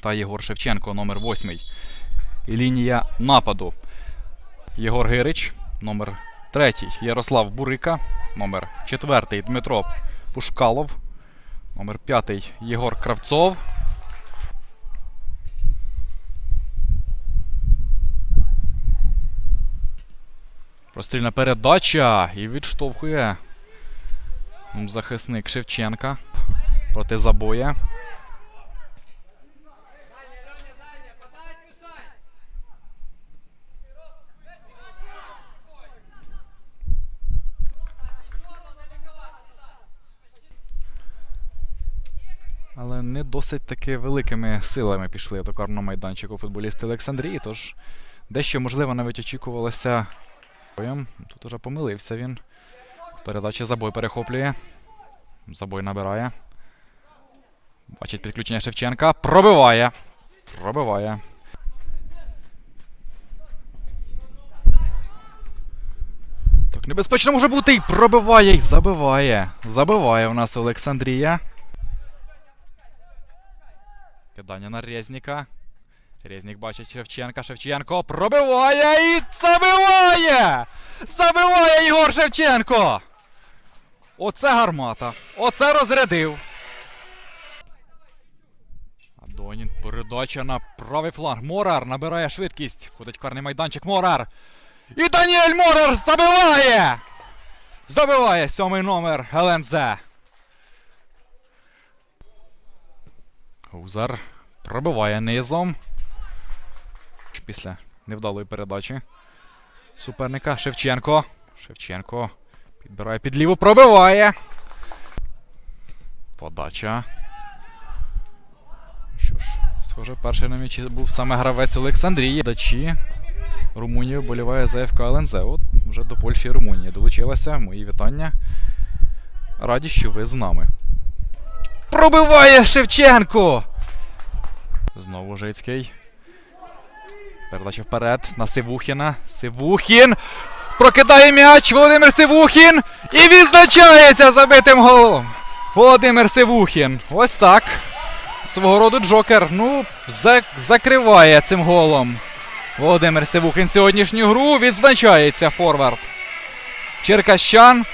та Єгор Шевченко, номер 8. Лінія нападу. Єгор Гирич, номер 3. Ярослав Бурика, номер 4. Дмитро Пушкалов, номер 5. Єгор Кравцов. Прострільна передача і відштовхує захисник Шевченка проти забоя. Але не досить таки великими силами пішли до карного майданчику футболісти Олександрії, тож дещо, можливо, навіть очікувалося. Тут уже помилився він. В передачі забой перехоплює. Забой набирає. Бачить підключення Шевченка. Пробиває. Пробиває. Так, небезпечно може бути і пробиває, і забиває. Забиває у нас Олександрія. Кидання на Резніка. Резнік бачить Шевченка. Шевченко пробиває і забиває! Забиває Ігор Шевченко! Оце гармата. Оце розрядив. Адонін передача на правий фланг. Морар набирає швидкість. Входить в карний майданчик. Морар. І Даніель Морар забиває! Забиває сьомий номер ЛНЗ. Гузар пробиває низом. Після невдалої передачі суперника Шевченко. Шевченко підбирає під ліву, пробиває. Подача. Що ж, схоже, перший на м'ячі був саме гравець Олександрії. Дачі. Румунія вболіває за ФК ЛНЗ. От вже до Польщі і Румунії долучилася. Мої вітання. Раді, що ви з нами. Пробиває Шевченко! Знову Жицький. Передача вперед на Сивухіна. Сивухін. Прокидає м'яч Володимир Сивухін. І відзначається забитим голом. Володимир Сивухін. Ось так. Свого роду Джокер. Ну, за- закриває цим голом. Володимир Сивухін сьогоднішню гру відзначається форвард. Черкащан